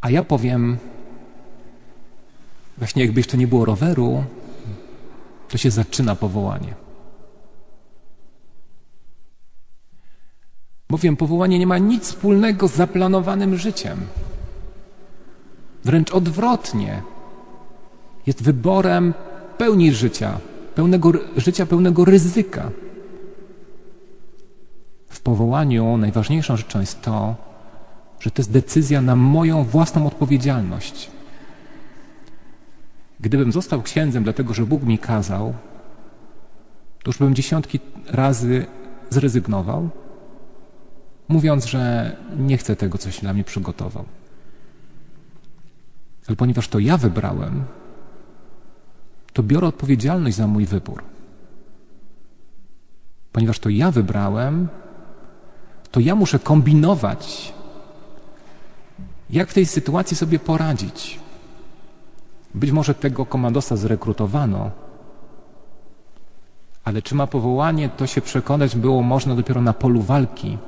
A ja powiem, właśnie jakby jeszcze nie było roweru, to się zaczyna powołanie. Bowiem powołanie nie ma nic wspólnego z zaplanowanym życiem. Wręcz odwrotnie. Jest wyborem pełni życia, pełnego, życia pełnego ryzyka. W powołaniu najważniejszą rzeczą jest to, że to jest decyzja na moją własną odpowiedzialność. Gdybym został księdzem, dlatego że Bóg mi kazał, to już bym dziesiątki razy zrezygnował, mówiąc, że nie chcę tego, coś dla mnie przygotował. Ale ponieważ to ja wybrałem, to biorę odpowiedzialność za mój wybór. Ponieważ to ja wybrałem, to ja muszę kombinować, jak w tej sytuacji sobie poradzić. Być może tego komandosa zrekrutowano, ale czy ma powołanie, to się przekonać było można dopiero na polu walki,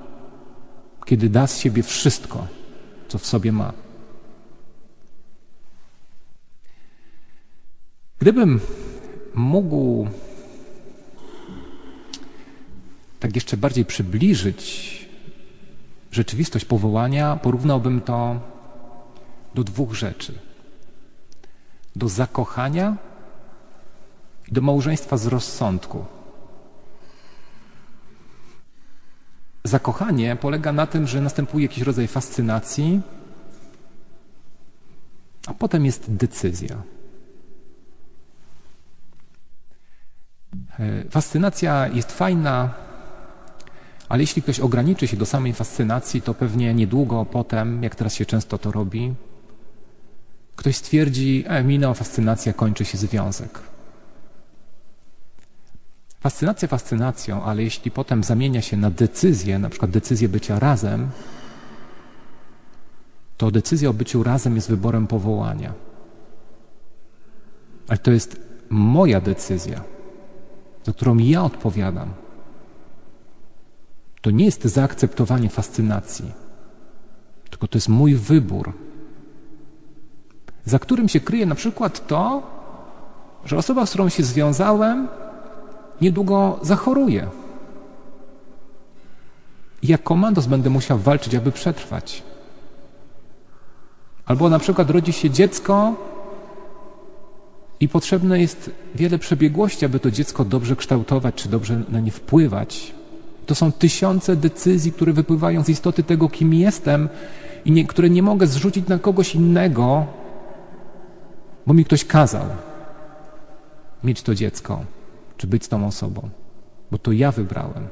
kiedy da z siebie wszystko, co w sobie ma. Gdybym mógł tak jeszcze bardziej przybliżyć rzeczywistość powołania, porównałbym to do dwóch rzeczy: do zakochania i do małżeństwa z rozsądku. Zakochanie polega na tym, że następuje jakiś rodzaj fascynacji, a potem jest decyzja. E, fascynacja jest fajna, ale jeśli ktoś ograniczy się do samej fascynacji, to pewnie niedługo potem, jak teraz się często to robi, ktoś stwierdzi, e, minęła fascynacja, kończy się związek. Fascynacja fascynacją, ale jeśli potem zamienia się na decyzję, na przykład decyzję bycia razem, to decyzja o byciu razem jest wyborem powołania. Ale to jest moja decyzja za którą ja odpowiadam, to nie jest zaakceptowanie fascynacji, tylko to jest mój wybór, za którym się kryje na przykład to, że osoba, z którą się związałem, niedługo zachoruje. I jak komandos będę musiał walczyć, aby przetrwać. Albo na przykład rodzi się dziecko, i potrzebne jest wiele przebiegłości, aby to dziecko dobrze kształtować, czy dobrze na nie wpływać. To są tysiące decyzji, które wypływają z istoty tego, kim jestem i nie, które nie mogę zrzucić na kogoś innego, bo mi ktoś kazał mieć to dziecko, czy być tą osobą, bo to ja wybrałem.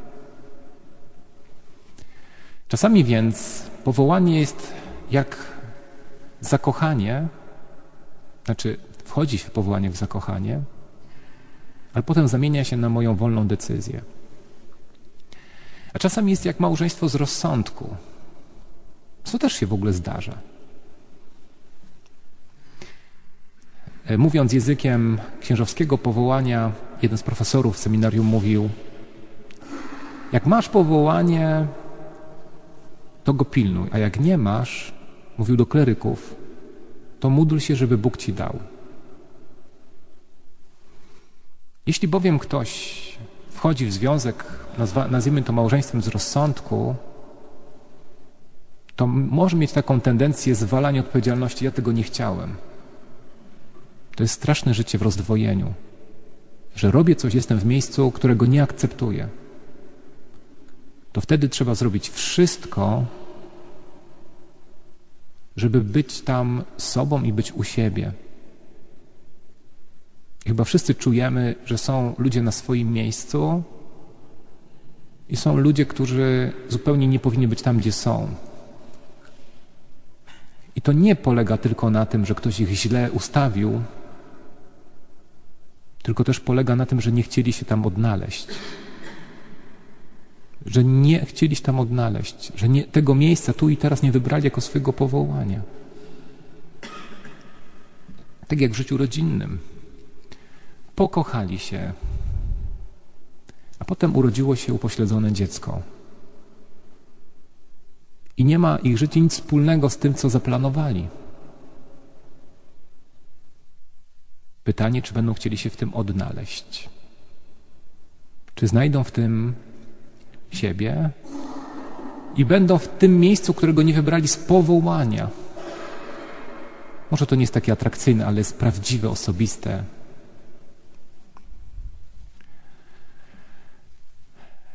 Czasami więc powołanie jest jak zakochanie, znaczy wchodzi w powołanie w zakochanie, ale potem zamienia się na moją wolną decyzję. A czasami jest jak małżeństwo z rozsądku, co też się w ogóle zdarza. Mówiąc językiem księżowskiego powołania, jeden z profesorów w seminarium mówił: Jak masz powołanie, to go pilnuj, a jak nie masz, mówił do kleryków, to módl się, żeby Bóg ci dał. Jeśli bowiem ktoś wchodzi w związek, nazwa, nazwijmy to małżeństwem z rozsądku, to może mieć taką tendencję zwalania odpowiedzialności. Ja tego nie chciałem. To jest straszne życie w rozdwojeniu, że robię coś, jestem w miejscu, którego nie akceptuję. To wtedy trzeba zrobić wszystko, żeby być tam sobą i być u siebie. Chyba wszyscy czujemy, że są ludzie na swoim miejscu i są ludzie, którzy zupełnie nie powinni być tam, gdzie są. I to nie polega tylko na tym, że ktoś ich źle ustawił, tylko też polega na tym, że nie chcieli się tam odnaleźć. Że nie chcieli się tam odnaleźć, że nie, tego miejsca tu i teraz nie wybrali jako swojego powołania. Tak jak w życiu rodzinnym pokochali się, a potem urodziło się upośledzone dziecko. I nie ma ich życie nic wspólnego z tym, co zaplanowali. Pytanie, czy będą chcieli się w tym odnaleźć. Czy znajdą w tym siebie i będą w tym miejscu, którego nie wybrali z powołania. Może to nie jest takie atrakcyjne, ale jest prawdziwe, osobiste.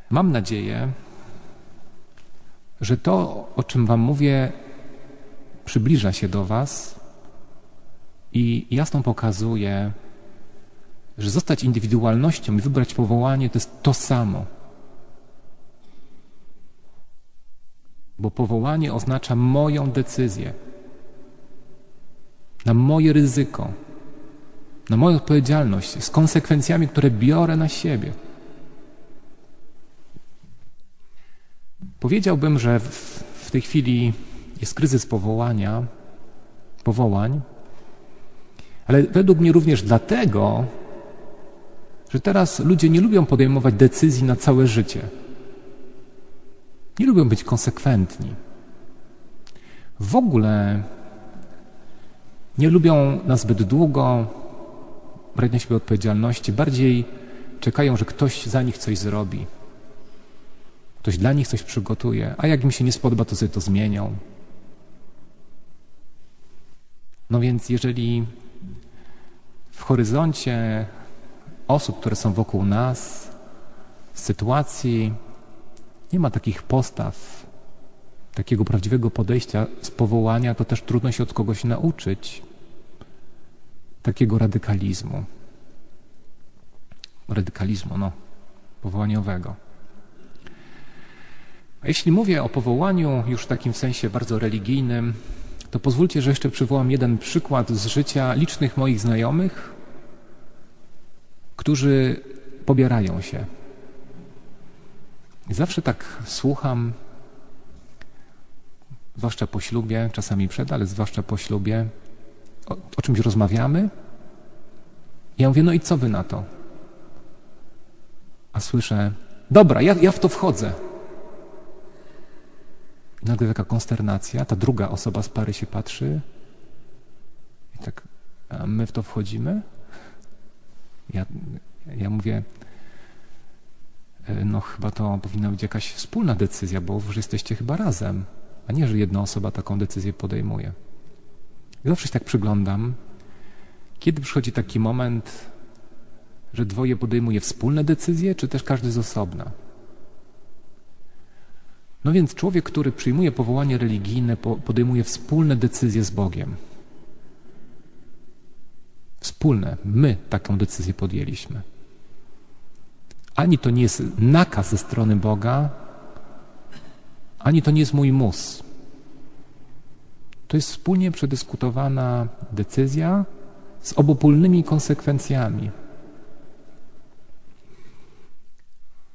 Mam nadzieję, że to, o czym Wam mówię, przybliża się do Was i jasno pokazuje, że zostać indywidualnością i wybrać powołanie to jest to samo. Bo powołanie oznacza moją decyzję, na moje ryzyko, na moją odpowiedzialność, z konsekwencjami, które biorę na siebie. Powiedziałbym, że w, w tej chwili jest kryzys powołania, powołań, ale według mnie również dlatego, że teraz ludzie nie lubią podejmować decyzji na całe życie. Nie lubią być konsekwentni. W ogóle nie lubią na zbyt długo brać na siebie odpowiedzialności, bardziej czekają, że ktoś za nich coś zrobi. Ktoś dla nich coś przygotuje, a jak im się nie spodoba, to sobie to zmienią. No więc jeżeli w horyzoncie osób, które są wokół nas, sytuacji, nie ma takich postaw, takiego prawdziwego podejścia z powołania, to też trudno się od kogoś nauczyć takiego radykalizmu. Radykalizmu, no, powołaniowego. A jeśli mówię o powołaniu już w takim sensie bardzo religijnym, to pozwólcie, że jeszcze przywołam jeden przykład z życia licznych moich znajomych, którzy pobierają się. I zawsze tak słucham, zwłaszcza po ślubie, czasami przed, ale zwłaszcza po ślubie, o, o czymś rozmawiamy. Ja mówię, no i co wy na to? A słyszę, dobra, ja, ja w to wchodzę. Nagle taka konsternacja, ta druga osoba z pary się patrzy i tak, a my w to wchodzimy? Ja, ja mówię, e, no chyba to powinna być jakaś wspólna decyzja, bo wy jesteście chyba razem, a nie, że jedna osoba taką decyzję podejmuje. I zawsze się tak przyglądam, kiedy przychodzi taki moment, że dwoje podejmuje wspólne decyzje, czy też każdy z osobna. No więc człowiek, który przyjmuje powołanie religijne, podejmuje wspólne decyzje z Bogiem. Wspólne. My taką decyzję podjęliśmy. Ani to nie jest nakaz ze strony Boga, ani to nie jest mój mus. To jest wspólnie przedyskutowana decyzja z obopólnymi konsekwencjami.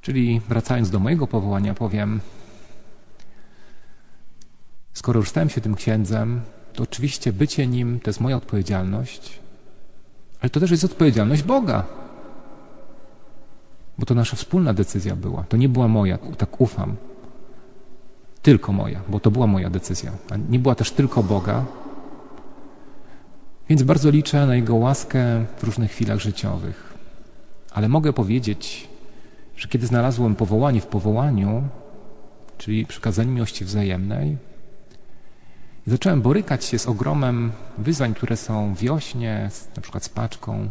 Czyli wracając do mojego powołania, powiem, skoro już stałem się tym księdzem, to oczywiście bycie nim to jest moja odpowiedzialność, ale to też jest odpowiedzialność Boga. Bo to nasza wspólna decyzja była. To nie była moja, tak ufam. Tylko moja, bo to była moja decyzja. A nie była też tylko Boga. Więc bardzo liczę na Jego łaskę w różnych chwilach życiowych. Ale mogę powiedzieć, że kiedy znalazłem powołanie w powołaniu, czyli przykazanie miłości wzajemnej, zacząłem borykać się z ogromem wyzwań, które są wiośnie, na przykład z paczką.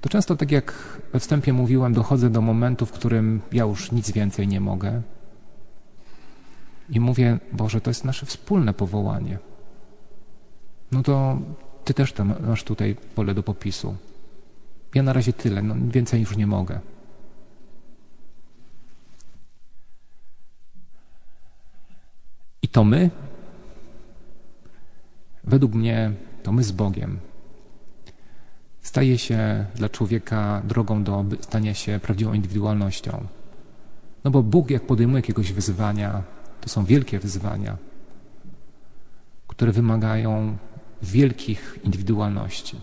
To często, tak jak we wstępie mówiłem, dochodzę do momentu, w którym ja już nic więcej nie mogę. I mówię, Boże, to jest nasze wspólne powołanie. No to Ty też tam masz tutaj pole do popisu. Ja na razie tyle, no więcej już nie mogę. I to my według mnie to my z Bogiem staje się dla człowieka drogą do stania się prawdziwą indywidualnością. No bo Bóg, jak podejmuje jakiegoś wyzwania, to są wielkie wyzwania, które wymagają wielkich indywidualności.